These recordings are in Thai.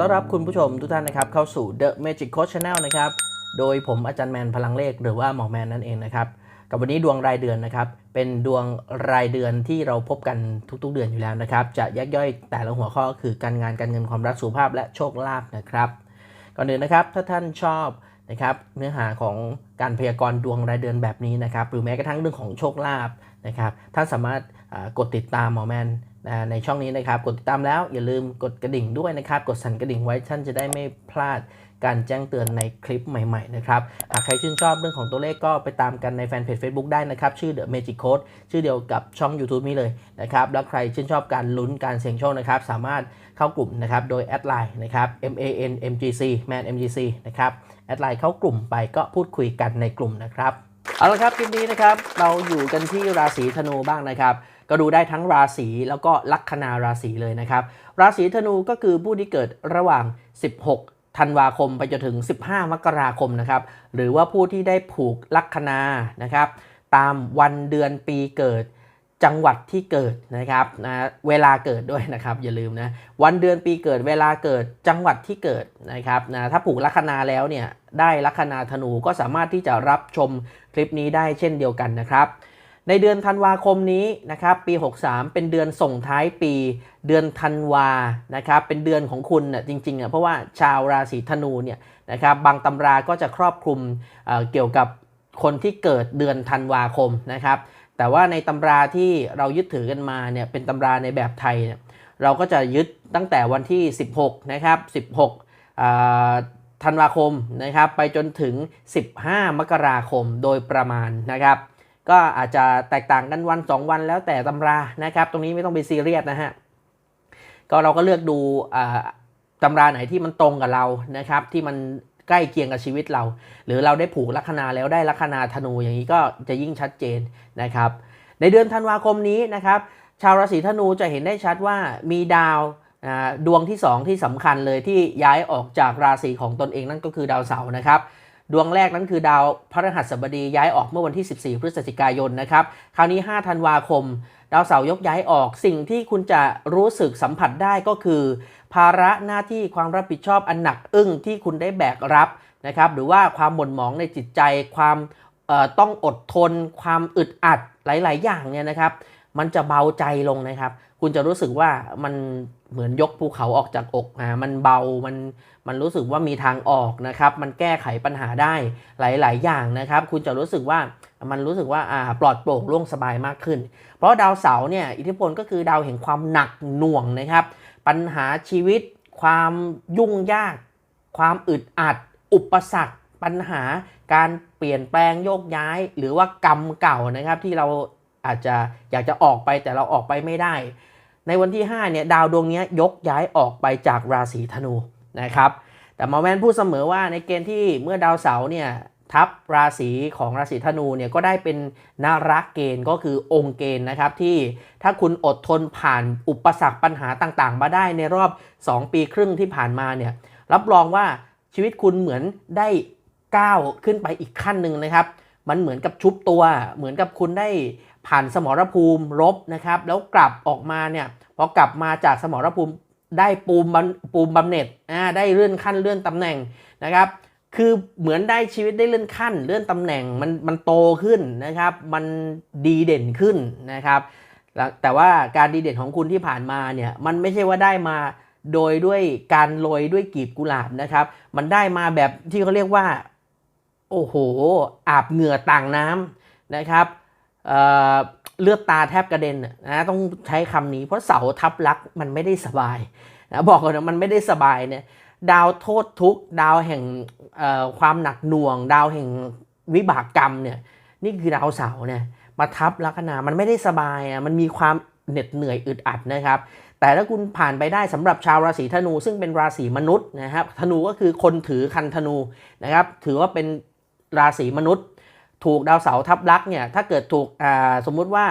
ขอต้อนรับคุณผู้ชมทุกท่านนะครับเข้าสู่ The Magic Coach Channel นะครับโดยผมอาจารย์แมนพลังเลขหรือว่าหมอแมนนั่นเองนะครับกับวันนี้ดวงรายเดือนนะครับเป็นดวงรายเดือนที่เราพบกันทุกๆเดือนอยู่แล้วนะครับจะแยกย่อยแต่ละหัวข้อคือการงานการเงินความรักสุขภาพและโชคลาภนะครับก่อนอื่นนะครับถ้าท่านชอบนะครับเนื้อหาของการพยากรณ์ดวงรายเดือนแบบนี้นะครับหรือแม้กระทั่งเรื่องของโชคลาภนะครับท่านสามารถกดติดตามหมอแมน นะในช่องนี้นะครับ กดติดตามแล้วอย่าลืมกดกระดิ่งด้วยนะครับ กดสั่นกระดิ่งไว้ท่านจะได้ไม่พลาดการแจ้งเตือนในคลิปใหม่ๆนะครับ หากใครชื่นชอบเรื่องของตัวเลขก็ไปตามกันในแฟนเพจ Facebook ได้นะครับ ชื่อ The Magic Code ชื่อเดียวกับช่อง YouTube นี้เลยนะครับ แล้วใครชื่นชอบการลุ้นการเสี่ยงโชคนะครับ สามารถเข้ากลุ่มนะครับ โดยแอดไลน์นะครับ M A N M G C Man M G C นะครับแอดไลน์เข้ากลุ่มไปก็พูดคุยกันในกลุ่มนะครับเอาละครับคลิปนี้นะครับเราอยู่กันที่ราศีธนูบ้างนะครับ ก็ดูได้ทั้งราศีแล้วก็ลัคนาราศีเลยนะครับ ราศีธนูก็คือผู้ที่เกิดระหว่าง 16 ธันวาคมไปจนถึง 15 มกราคมนะครับ หรือว่าผู้ที่ได้ผูกลัคนานะครับ ตามวันเดือนปีเกิดจังหวัดที่เกิดนะครับนะเวลาเกิดด้วยนะครับ อย่าลืมนะวันเดือนปีเกิดเวลาเกิดจังหวัดที่เกิดนะครับนะถ้าผูกลัคนาแล้วเนี่ยได้ลัคนาธนูก็สามารถที่จะรับชมคลิปนี้ได้เช่นเดียวกันนะครับ ในเดือนธันวาคมนี้นะครับปี 63 เป็นเดือนส่งท้ายปี เดือนธันวานะครับเป็นเดือนของคุณน่ะจริงๆอะเพราะว่าชาวราศีธนูเนี่ยนะครับบางตำราก็จะครอบคลุมเเกี่ยวกับคนที่เกิดเดือนธันวาคมนะครับแต่ว่าในตำราที่เรายึดถือกันมาเนี่ยเป็นตำราในแบบไทยเนี่ยเราก็จะยึดตั้งแต่วันที่ 16นะครับ16ธันวาคมนะครับไปจนถึง 15 มกราคมโดยประมาณนะครับ ก็อาจจะแตกต่างกันวัน 2 วันแล้วแต่ตำรานะครับ ตรงนี้ไม่ต้องไปซีเรียสนะฮะก็เราก็เลือกดูตำราไหนที่มันตรงกับเรานะครับ ที่มันใกล้เคียงกับชีวิตเรา หรือเราได้ผูกลัคนาแล้วได้ลัคนาธนูอย่างนี้ก็จะยิ่งชัดเจนนะครับ ในเดือนธันวาคมนี้นะครับ ชาวราศีธนูจะเห็นได้ชัดว่ามีดาวดวงที่ 2 ที่สำคัญเลยที่ย้ายออกจากราศีของตนเองนั่นก็คือดาวเสาร์นะครับ ดวงแรกนั้นคือดาวพฤหัสบดีย้ายออกเมื่อวันที่ 14 พฤศจิกายนนะครับ คราวนี้ 5 ธันวาคม ดาวเสาร์ยกย้ายออก สิ่งที่คุณจะรู้สึกสัมผัสได้ก็คือ ภาระหน้าที่ความรับผิดชอบอันหนักอึ้งที่คุณได้แบกรับนะครับ หรือว่าความหม่นหมองในจิตใจ ความต้องอดทน ความอึดอัดหลาย ๆ อย่างเนี่ยนะครับ มันจะเบาใจลงนะครับ คุณจะรู้สึกว่ามันเหมือนยกภูเขาออกจากอกอ่ามันเบา มัน มันรู้สึกว่ามีทางออกนะครับ มันแก้ไขปัญหาได้หลาย ๆ อย่างนะครับ คุณจะรู้สึกว่ามันรู้สึกว่าอ่าปลอดโปร่งโล่งสบายมากขึ้น เพราะดาวเสาร์เนี่ยอิทธิพลก็คือดาวแห่งความหนักหน่วงนะครับ ปัญหาชีวิต ความยุ่งยาก ความอึดอัด อุปสรรค ปัญหาการเปลี่ยนแปลงโยกย้าย หรือว่ากรรมเก่านะครับที่เรา อาจจะอยากจะออกไปแต่เราออกไปไม่ได้ ในวันที่ 5 เนี่ย ดาวดวงนี้ยกย้ายออกไปจากราศีธนูนะครับ แต่หมอแมนพูดเสมอว่าในเกณฑ์ที่เมื่อดาวเสาร์เนี่ยทับราศีของราศีธนูเนี่ยก็ได้เป็นนารักเกณฑ์ก็คือองค์เกณฑ์นะครับที่ถ้าคุณอดทนผ่านอุปสรรคปัญหาต่างๆ มาได้ในรอบ 2 ปีครึ่งที่ผ่านมาเนี่ยรับรองว่าชีวิตคุณเหมือนได้ก้าวขึ้นไปอีกขั้นหนึ่งนะครับ มันเหมือนกับชุบตัว เหมือนกับคุณได้ ผ่านสมรภูมิรบนะครับ แล้วกลับออกมาเนี่ยพอกลับมาจากสมรภูมิได้ปูมบำปูมบำเหน็จอ่าได้เลื่อนขั้นเลื่อนตำแหน่งนะครับ คือเหมือนได้ชีวิตได้เลื่อนขั้น เลื่อนตำแหน่งมันมันโตขึ้นนะครับ มันดีเด่นขึ้นนะครับแล้วแต่ว่าการดีเด่นของคุณที่ผ่านมาเนี่ยมันไม่ใช่ว่าได้มาโดยด้วยการโรยด้วยกีบกุหลาบนะครับ มันได้มาแบบที่เขาเรียกว่า โอ้โห อาบเหงื่อต่างน้ำนะครับ เลือดตาแทบกระเด็นนะต้องใช้คำนี้เพราะเสาทับลักมันไม่ได้สบายนะบอกก่อนนะมันไม่ได้สบายเนี่ยดาวโทษทุกดาวแห่งความหนักหน่วง ดาวแห่งวิบากกรรมเนี่ยนี่คือดาวเสาร์เนี่ยมาทับลัคนามันไม่ได้สบายอะมันมีความเหน็ดเหนื่อยอึดอัดนะครับ แต่ถ้าคุณผ่านไปได้สำหรับชาวราศีธนู ซึ่งเป็นราศีมนุษย์นะครับธนูก็คือคนถือคันธนูนะครับถือว่าเป็นราศีมนุษย์ ถูกดาวเสาร์ทับลักเนี่ยถ้าเกิดถูกสมมุติว่า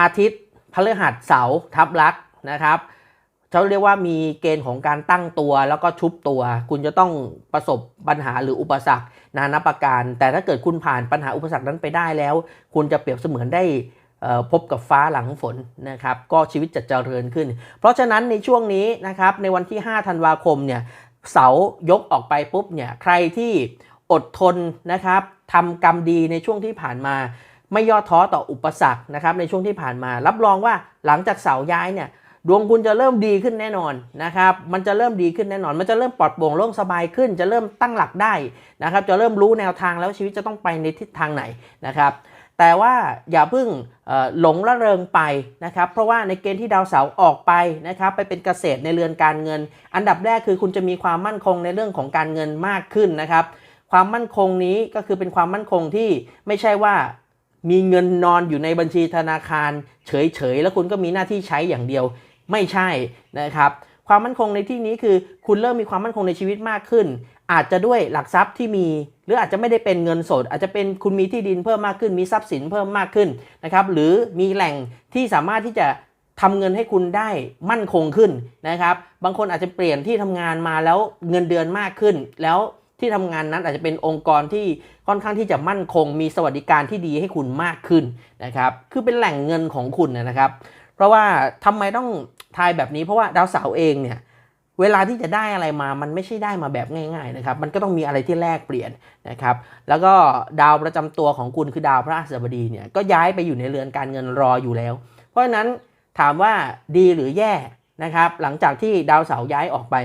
อาทิตย์พฤหัสเสาร์ทับลักนะครับเขาเรียกว่ามีเกณฑ์ของการตั้งตัวแล้วก็ชุบตัว คุณจะต้องประสบปัญหาหรืออุปสรรคนานาประการ แต่ถ้าเกิดคุณผ่านปัญหาอุปสรรคนั้นไปได้แล้ว คุณจะเปรียบเสมือนได้พบกับฟ้าหลังฝนนะครับ ก็ชีวิตจะเจริญขึ้น เพราะฉะนั้นในช่วงนี้นะครับในวันที่ 5 ธันวาคมเนี่ยเสายกออกไปปุ๊บเนี่ยใครที่ อดทนนะครับทำกรรมดีในช่วงที่ผ่านมา ไม่ย่อท้อต่ออุปสรรคนะครับในช่วงที่ผ่านมา รับรองว่าหลังจากเสาย้ายเนี่ยดวงคุณจะเริ่มดีขึ้นแน่นอนนะครับมันจะเริ่มดีขึ้นแน่นอน มันจะเริ่มปลอดโปร่งโล่งสบายขึ้น จะเริ่มตั้งหลักได้นะครับจะเริ่มรู้แนวทางแล้วชีวิตจะต้องไปในทิศทางไหนนะครับแต่ว่าอย่าเพิ่งหลงละเริงไปนะครับ เพราะว่าในเกณฑ์ที่ดาวเสาร์ออกไปนะครับ ไปเป็นเกษตรในเรือนการเงิน อันดับแรกคือคุณจะมีความมั่นคงในเรื่องของการเงินมากขึ้นนะครับ ความมั่นคงนี้ก็คือเป็นความมั่นคงที่ไม่ใช่ว่ามีเงินนอนอยู่ในบัญชีธนาคาร เฉยๆ แล้วคุณก็มีหน้าที่ใช้อย่างเดียวไม่ใช่นะครับ ความมั่นคงในที่นี้คือคุณเริ่มมีความมั่นคงในชีวิตมากขึ้น อาจจะด้วยหลักทรัพย์ที่มี หรืออาจจะไม่ได้เป็นเงินสด อาจจะเป็นคุณมีที่ดินเพิ่มมากขึ้น มีทรัพย์สินเพิ่มมากขึ้นนะครับหรือมีแหล่งที่สามารถที่จะทำเงินให้คุณได้มั่นคงขึ้นนะครับ บางคนอาจจะเปลี่ยนที่ทำงานมาแล้วเงินเดือนมากขึ้น แล้ว ที่ทำงานนั้นอาจจะเป็นองค์กรที่ค่อนข้างที่จะมั่นคง มีสวัสดิการที่ดีให้คุณมากขึ้นนะครับคือเป็นแหล่งเงินของคุณนะครับ เพราะว่าทำไมต้องทายแบบนี้เพราะว่าดาวเสาร์เองเนี่ยเวลาที่จะได้อะไรมา มันไม่ใช่ได้มาแบบง่ายๆนะครับ มันก็ต้องมีอะไรที่แลกเปลี่ยนนะครับ แล้วก็ดาวประจำตัวของคุณคือดาวพระราชบดีเนี่ย ก็ย้ายไปอยู่ในเรือนการเงินรออยู่แล้ว เพราะฉะนั้นถามว่าดีหรือแย่นะครับ หลังจากที่ดาวเสาร์ย้ายออกไป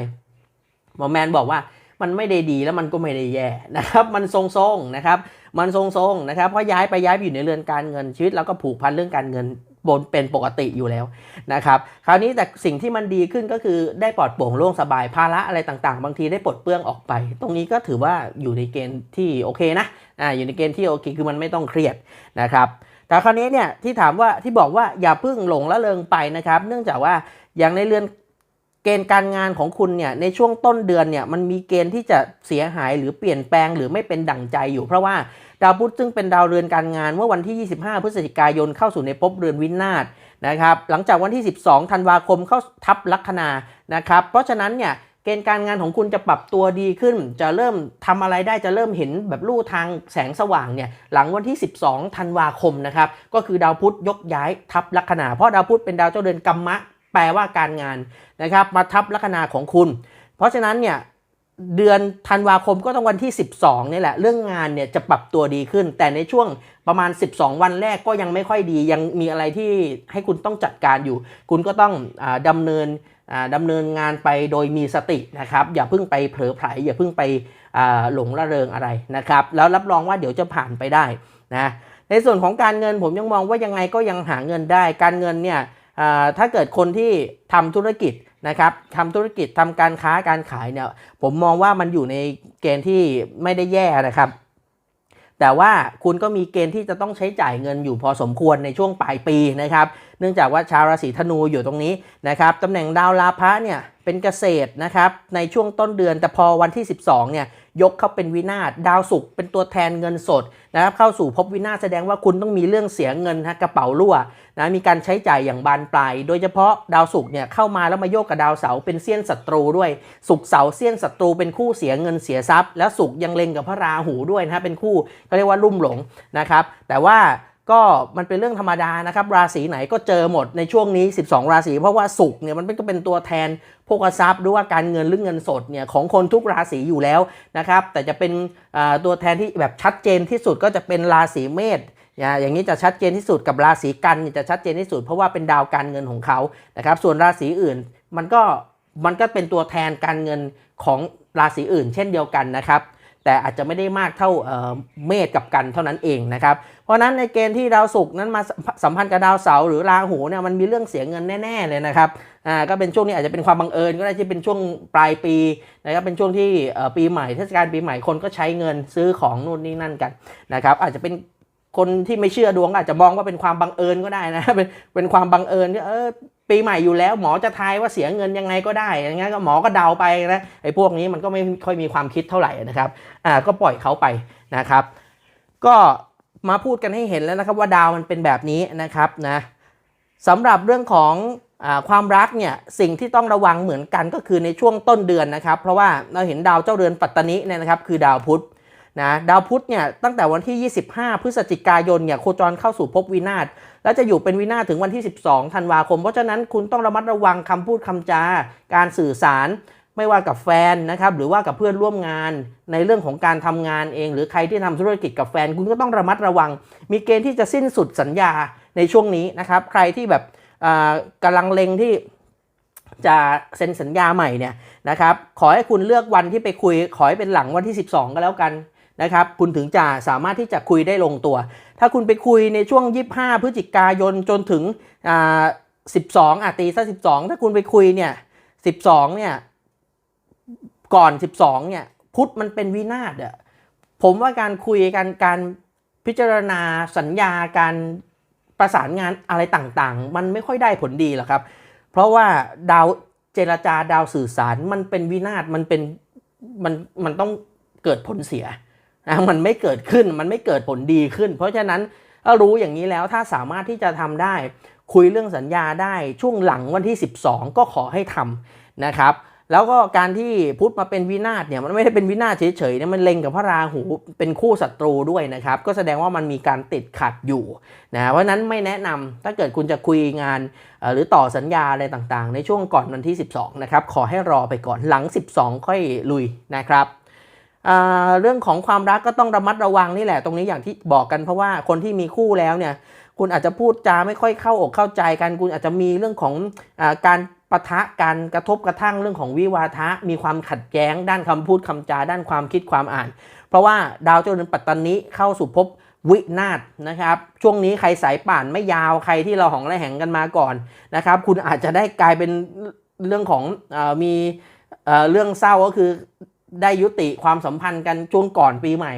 หมอแมนบอกว่า มันไม่ได้ดีแล้วมันก็ไม่ได้แย่นะครับ มันทรงๆนะครับ มันทรงๆนะครับ เพราะย้ายไปย้ายไปอยู่ในเรือนการเงินชีวิตแล้วก็ผูกพันเรื่องการเงินบนเป็นปกติอยู่แล้วนะครับ คราวนี้แต่สิ่งที่มันดีขึ้นก็คือได้ปลอดโปร่งโล่งสบายภาระอะไรต่างๆ บางทีได้ปลดเปลื้องออกไป ตรงนี้ก็ถือว่าอยู่ในเกณฑ์ที่โอเคนะอ่าอยู่ในเกณฑ์ที่โอเคคือมันไม่ต้องเครียดนะครับแต่คราวนี้เนี่ยที่ถามว่าที่บอกว่าอย่าเพิ่งหลงละเลงไปนะครับ เนื่องจากว่าอย่างในเรือน เกณฑ์การงานของคุณเนี่ยในช่วงต้นเดือนเนี่ยมันมีเกณฑ์ที่จะเสียหายหรือเปลี่ยนแปลงหรือไม่เป็นดั่งใจอยู่ เพราะว่าดาวพุธซึ่งเป็นดาวเรือนการงานเมื่อวันที่ 25 พฤศจิกายนเข้าสู่ในภพเรือนวินาศนะครับหลังจากวันที่ 12 ธันวาคมเข้าทับลัคนานะครับเพราะฉะนั้นเนี่ยเกณฑ์การงานของคุณจะปรับตัวดีขึ้น จะเริ่มทำอะไรได้จะเริ่มเห็นแบบลู่ทางแสงสว่างเนี่ยหลังวันที่ 12 ธันวาคมนะครับก็คือดาวพุธยกย้ายทับลัคนาเพราะดาวพุธเป็นดาวเจ้าเดือนกัมมะ ลว่าการงานนะครับ มาทับลัคนาของคุณ เพราะฉะนั้นเนี่ยเดือนธันวาคมก็ต้องวันที่ 12นี่แหละ เรื่องงานเนี่ยจะปรับตัวดีขึ้น แต่ในช่วงประมาณ 12 วันแรกก็ยังไม่ค่อยดี ยังมีอะไรที่ให้คุณต้องจัดการอยู่ คุณก็ต้องอาดำเนินอ่าดำเนินงานไปโดยมีสตินะครับ อย่าเพิ่งไปเผลอไผลอย่าเพิ่งไปหลงระเริงอะไรนะครับ แล้วรับรองว่าเดี๋ยวจะผ่านไปได้นะในส่วนของการเงินผมยังมองว่ายังไงก็ยังหาเงินได้ การเงินเนี่ย ถ้าเกิดคนที่ทำธุรกิจนะครับทำธุรกิจทำการค้าการขายเนี่ยผมมองว่ามันอยู่ในเกณฑ์ที่ไม่ได้แย่นะครับ แต่ว่าคุณก็มีเกณฑ์ที่จะต้องใช้จ่ายเงินอยู่พอสมควรในช่วงปลายปีนะครับ เนื่องจากว่าชาวราศีธนูอยู่ตรงนี้นะครับตำแหน่งดาวลาภะเนี่ยเป็นเกษตรนะครับในช่วงต้นเดือนแต่พอวันที่ 12เนี่ย ยกเข้าเป็นวินาศดาวศุกร์เป็นตัวแทนเงินสดนะครับเข้าสู่พบวินาศแสดงว่าคุณต้องมีเรื่องเสียเงินนะกระเป๋ารั่วนะมีการใช้จ่ายอย่างบานปลาย โดยเฉพาะดาวศุกร์เนี่ยเข้ามาแล้วมาโยกกับดาวเสาร์เป็นเสี้ยนศัตรูด้วยศุกร์เสาร์เสี้ยนศัตรูเป็นคู่เสียเงินเสียทรัพย์ แล้วศุกร์ยังเล็งกับพระราหูด้วยนะฮะเป็นคู่เขาเรียกว่าลุ่มหลงนะครับแต่ว่า ก็มันเป็นเรื่องธรรมดานะครับ ราศีไหนก็เจอหมดในช่วงนี้ 12 ราศี เพราะว่าศุกร์เนี่ยมันก็เป็นตัวแทนโภคทรัพย์หรือว่าการเงินหรือเงินสดเนี่ยของคนทุกราศีอยู่แล้วนะครับ แต่จะเป็นตัวแทนที่แบบชัดเจนที่สุดก็จะเป็นราศีเมษอย่างนี้จะชัดเจนที่สุดกับราศีกันจะชัดเจนที่สุด เพราะว่าเป็นดาวการเงินของเขานะครับ ส่วนราศีอื่นมันก็มันก็เป็นตัวแทนการเงินของราศีอื่น เช่นเดียวกันนะครับ แต่อาจจะไม่ได้มากเท่าเมษกับกันเท่านั้นเองนะครับ เพราะนั้นในเกณฑ์ที่ดาวศุกร์นั้นมาสัมพันธ์กับดาวเสาร์หรือราหูเนี่ยมันมีเรื่องเสียเงินแน่ๆเลยนะครับอ่าก็เป็นช่วงนี้อาจจะเป็นความบังเอิญก็ได้ที่เป็นช่วงปลายปีนะครับเป็นช่วงที่ปีใหม่เทศกาลปีใหม่คนก็ใช้เงินซื้อของนู่นนี่นั่นกันนะครับอาจจะเป็น คนที่ไม่เชื่อดวงอาจจะมองว่าเป็นความบังเอิญก็ได้นะ เป็นเป็นความบังเอิญเออปีใหม่อยู่แล้ว หมอจะทายว่าเสียเงินยังไงก็ได้อย่างงั้นก็หมอก็เดาไปนะไอ้พวกนี้มันก็ไม่ค่อยมีความคิดเท่าไหร่นะครับอ่าก็ปล่อยเขาไปนะครับ ก็มาพูดกันให้เห็นแล้วนะครับว่าดาวมันเป็นแบบนี้นะครับนะสำหรับเรื่องของอความรักเนี่ยสิ่งที่ต้องระวังเหมือนกันก็คือในช่วงต้นเดือนนะครับ เพราะว่าเราเห็นดาวเจ้าเรือนปัตตนิเนี่ยนะครับ คือดาวพุธ นะดาวพุธเนี่ยตั้งแต่วันที่ 25 พฤศจิกายนเนี่ยโคจรเข้าสู่ภพวินาศแล้วจะอยู่เป็นวินาศถึงวันที่ 12 ธันวาคม เพราะฉะนั้นคุณต้องระมัดระวังคำพูดคำจาการสื่อสาร ไม่ว่ากับแฟนนะครับหรือว่ากับเพื่อนร่วมงาน ในเรื่องของการทำงานเอง หรือใครที่ทำธุรกิจกับแฟน คุณก็ต้องระมัดระวัง มีเกณฑ์ที่จะสิ้นสุดสัญญาในช่วงนี้นะครับใครที่แบบอ่ากำลังเล็งที่จะเซ็นสัญญาใหม่เนี่ยนะครับขอให้คุณเลือกวันที่ไปคุยขอให้เป็นหลังวันที่ 12 ก็แล้วกัน นะครับคุณถึงจะสามารถที่จะคุยได้ลงตัว ถ้าคุณไปคุยในช่วง 25 พฤศจิกายนจนถึงอ่า12อะตีซะ12 ถ้าคุณไปคุยเนี่ย 12 เนี่ย ก่อน 12 เนี่ย พุทธมันเป็นวินาศอะผมว่าการคุยกันการพิจารณาสัญญาการประสานงานอะไรต่างๆ มันไม่ค่อยได้ผลดีหรอกครับ เพราะว่าดาวเจรจาดาวสื่อสารมันเป็นวินาศมันเป็นมันมันต้องเกิดผลเสีย นะมันไม่เกิดขึ้นมันไม่เกิดผลดีขึ้น เพราะฉะนั้นถ้ารู้อย่างนี้แล้วถ้าสามารถที่จะทำได้ คุยเรื่องสัญญาได้ช่วงหลังวันที่ 12 ก็ขอให้ทำนะครับแล้วก็การที่พุทธมาเป็นวินาศเนี่ยมันไม่ได้เป็นวินาศเฉยๆเนี่ยมันเล็งกับพระราหูเป็นคู่ศัตรูด้วยนะครับ ก็แสดงว่ามันมีการติดขัดอยู่นะเพราะนั้นไม่แนะนำถ้าเกิดคุณจะคุยงานหรือต่อสัญญาอะไรต่างๆ ในช่วงก่อนวันที่ 12 นะครับ ขอให้รอไปก่อนหลัง 12 ค่อยลุยนะครับ เรื่องของความรักก็ต้องระมัดระวังนี่แหละ ตรงนี้อย่างที่บอกกันเพราะว่าคนที่มีคู่แล้วเนี่ย คุณอาจจะพูดจาไม่ค่อยเข้าอกเข้าใจกัน คุณอาจจะมีเรื่องของอการปะทะการกระทบกระทั่งเรื่องของวิวาทะ มีความขัดแย้ง ด้านคำพูดคำจา ด้านความคิดความอ่าน เพราะว่าดาวเจ้าเรือนปัตตานิเข้าสู่ภพวินาศนะครับ ช่วงนี้ใครสายป่านไม่ยาวใครที่เราหองระแหงกันมาก่อนนะครับ คุณอาจจะได้กลายเป็นเรื่องของอมีเอ่อเรื่องเศร้าก็คือ ได้ยุติความสัมพันธ์กันช่วงก่อนปีใหม่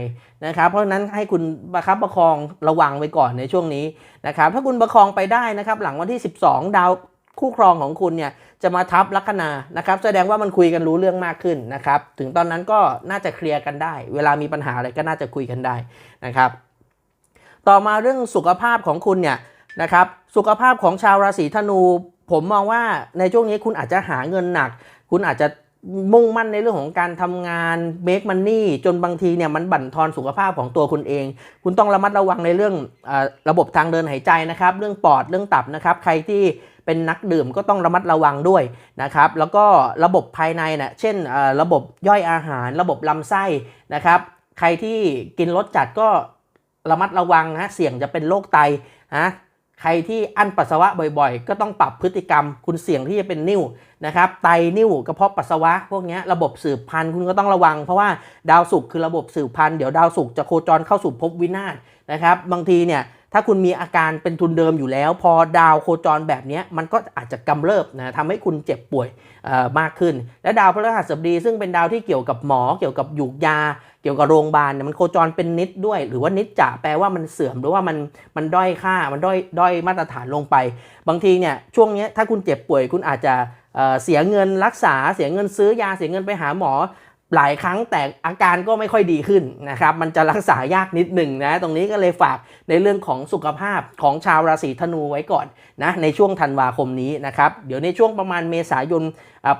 นะครับเพราะนั้นให้คุณประคับประคองระวังไว้ก่อนในช่วงนี้นะครับถ้าคุณประคองไปได้นะครับหลังวันที่ 12 ดาวคู่ครองของคุณเนี่ยจะมาทับลัคนานะครับ แสดงว่ามันคุยกันรู้เรื่องมากขึ้นนะครับ ถึงตอนนั้นก็น่าจะเคลียร์กันได้ เวลามีปัญหาอะไรก็น่าจะคุยกันได้นะครับ ต่อมาเรื่องสุขภาพของคุณเนี่ยนะครับสุขภาพของชาวราศีธนู ผมมองว่าในช่วงนี้คุณอาจจะหาเงินหนัก คุณอาจจะ มุ่งมั่นในเรื่องของการทำงาน make money จนบางทีเนี่ยมันบั่นทอนสุขภาพของตัวคุณเอง คุณต้องระมัดระวังในเรื่องอระบบทางเดินหายใจนะครับ เรื่องปอดเรื่องตับนะครับ ใครที่เป็นนักดื่มก็ต้องระมัดระวังด้วยนะครับ แล้วก็ระบบภายในนะเช่นเอ่อระบบย่อยอาหาร ระบบลำไส้นะครับ ใครที่กินรสจัดก็ระมัดระวังนะเสี่ยงจะเป็นโรคไตนะ ใครที่อั้นปัสสาวะบ่อยๆ ก็ต้องปรับพฤติกรรม คุณเสี่ยงที่จะเป็นนิ่วนะครับ ไตนิ่วกระเพาะปัสสาวะ พวกนี้ระบบสืบพันธุ์คุณก็ต้องระวัง เพราะว่าดาวศุกร์คือระบบสืบพันธุ์เดี๋ยวดาวศุกร์จะโคจรเข้าสู่ภพวินาศนะครับ บางทีเนี่ย ถ้าคุณมีอาการเป็นทุนเดิมอยู่แล้ว พอดาวโคจรแบบนี้มันก็อาจจะกำเริบนะทำให้คุณเจ็บป่วยมากขึ้น และดาวพฤหัสบดี ซึ่งเป็นดาวที่เกี่ยวกับหมอ เกี่ยวกับหยูกยา เกี่ยวกับโรงพยาบาลเนี่ยมันโคจรเป็นนิดด้วย หรือว่านิดจะแปลว่ามันเสื่อมหรือว่ามันมันด้อยค่ามันด้อยด้อยมาตรฐานลงไป บางทีเนี่ยช่วงนี้ถ้าคุณเจ็บป่วยคุณอาจจะเสียเงินรักษาเสียเงินซื้อยาเสียเงินไปหาหมอ หลายครั้งแต่อาการก็ไม่ค่อยดีขึ้นนะครับ มันจะรักษายากนิดหนึ่งนะ ตรงนี้ก็เลยฝากในเรื่องของสุขภาพของชาวราศีธนูไว้ก่อนนะในช่วงธันวาคมนี้นะครับ เดี๋ยวในช่วงประมาณเมษายน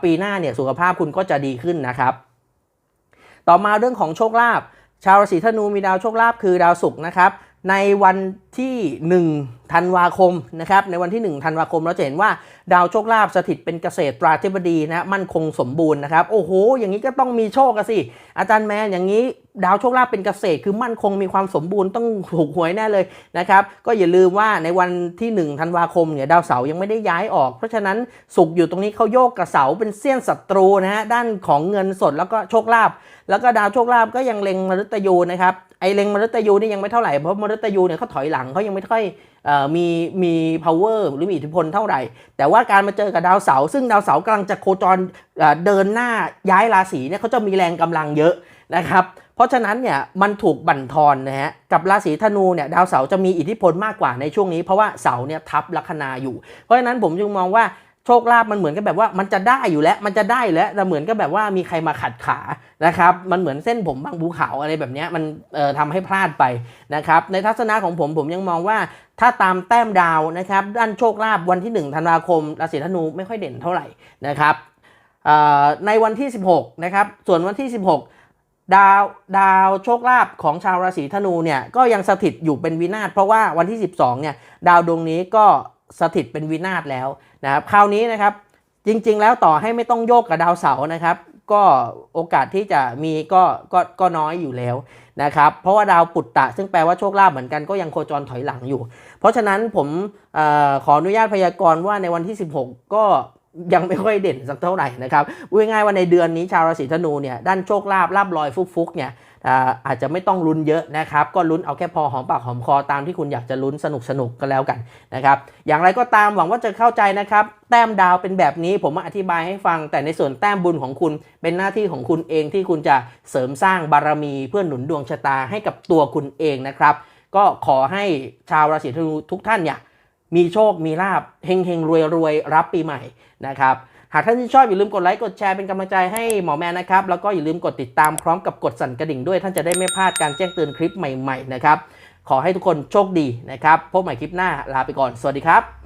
ปีหน้าเนี่ยสุขภาพคุณก็จะดีขึ้นนะครับ ต่อมาเรื่องของโชคลาภชาวราศีธนูมีดาวโชคลาภคือดาวศุกร์นะครับ ในวันที่1ธันวาคมนะครับในวันที่ 1 ธันวาคมเราจะเห็นว่าดาวโชคลาภสถิตเป็นเกษตรตราธิบดีนะมั่นคงสมบูรณ์นะครับโอ้โห อย่างนี้ก็ต้องมีโชคสิอาจารย์แมนอย่างนี้ดาวโชคลาภเป็นเกษตรคือมั่นคงมีความสมบูรณ์ต้องถูกหวยแน่เลยนะครับก็อย่าลืมว่าในวันที่1ธันวาคมเนี่ยดาวเสาร์ยังไม่ได้ย้ายออก เพราะฉะนั้นสุกอยู่ตรงนี้เขาโยกกับเสาเป็นเสี้ยนศัตรูนะฮะด้านของเงินสดแล้วก็โชคลาภแล้วก็ดาวโชคลาภก็ยังเล็งมฤตยูนะครับไอเล็งมฤตยูนี่ยังไม่เท่าไหร่เพราะมฤตยูเนี่ยเขาถอยหลังเขายังไม่ค่อยออมีมี power หรือมีอิทธิพลเท่าไหร่ แต่ว่าการมาเจอกับดาวเสาร์ซึ่งดาวเสาร์กำลังจะโคจรเเดินหน้าย้ายราศีเนี่ยเขาจะมีแรงกำลังเยอะนะครับ เพราะฉะนั้นเนี่ยมันถูกบั่นทอนนะฮะกับราศีธนูเนี่ยดาวเสาร์จะมีอิทธิพลมากกว่าในช่วงนี้เพราะว่าเสาร์เนี่ยทับลัคนาอยู่ เพราะฉะนั้นผมจึงมองว่า โชคลาภมันเหมือนกับแบบว่ามันจะได้อยู่แล้ว มันจะได้แล้วแต่เหมือนกับแบบว่ามีใครมาขัดขานะครับ มันเหมือนเส้นผมบางภูเขาอะไรแบบนี้มันเอ่อทำให้พลาดไปนะครับ ในทัศนะของผมผมยังมองว่าถ้าตามแต้มดาวนะครับ ด้านโชคลาภวันที่1ธันวาคมราศีธนูไม่ค่อยเด่นเท่าไหร่นะครับเอ่อในวันที่ 16นะครับส่วนวันที่ 16ดาวดาวโชคลาภของชาวราศีธนูเนี่ยก็ยังสถิตอยู่เป็นวินาศเพราะว่าวันที่ 12เนี่ยดาวดวงนี้ก็ สถิตเป็นวินาศแล้วนะครับคราวนี้นะครับจริงๆ แล้วต่อให้ไม่ต้องโยกกับดาวเสาร์นะครับ ก็โอกาสที่จะมีก็ก็ก็น้อยอยู่แล้วนะครับเพราะว่าดาวปุตตะ ซึ่งแปลว่าโชคลาภเหมือนกันก็ยังโคจรถอยหลังอยู่ เพราะฉะนั้นผมออขออนุญาตพยากรณ์ว่าในวันที่ 16 ก็ยังไม่ค่อยเด่นสักเท่าไหร่นะครับง่ายๆว่าในเดือนนี้ชาวราศีธนูเนี่ยด้านโชคลาภลาบลอยฟุกๆเนี่ย อาอาจจะไม่ต้องลุ้นเยอะนะครับ ก็ลุ้นเอาแค่พอหอมปากหอมคอตามที่คุณอยากจะลุ้นสนุกสนุกก็แล้วกันนะครับ อย่างไรก็ตามหวังว่าจะเข้าใจนะครับ แต้มดาวเป็นแบบนี้ผมมาอธิบายให้ฟัง แต่ในส่วนแต้มบุญของคุณ เป็นหน้าที่ของคุณเองที่คุณจะเสริมสร้างบารมีเพื่อหนุนดวงชะตาให้กับตัวคุณเองนะครับ ก็ขอให้ชาวราศีธนูทุกท่านเนี่ยมีโชคมีลาบเฮงเฮงรวยรวยๆรับปีใหม่นะครับ หากท่านที่ชอบอย่าลืมกดไลค์กดแชร์เป็นกำลังใจให้หมอแมนนะครับ แล้วก็อย่าลืมกดติดตามพร้อมกับกดสั่นกระดิ่งด้วย ท่านจะได้ไม่พลาดการแจ้งเตือนคลิปใหม่ๆนะครับ ขอให้ทุกคนโชคดีนะครับ พบใหม่คลิปหน้าลาไปก่อน สวัสดีครับ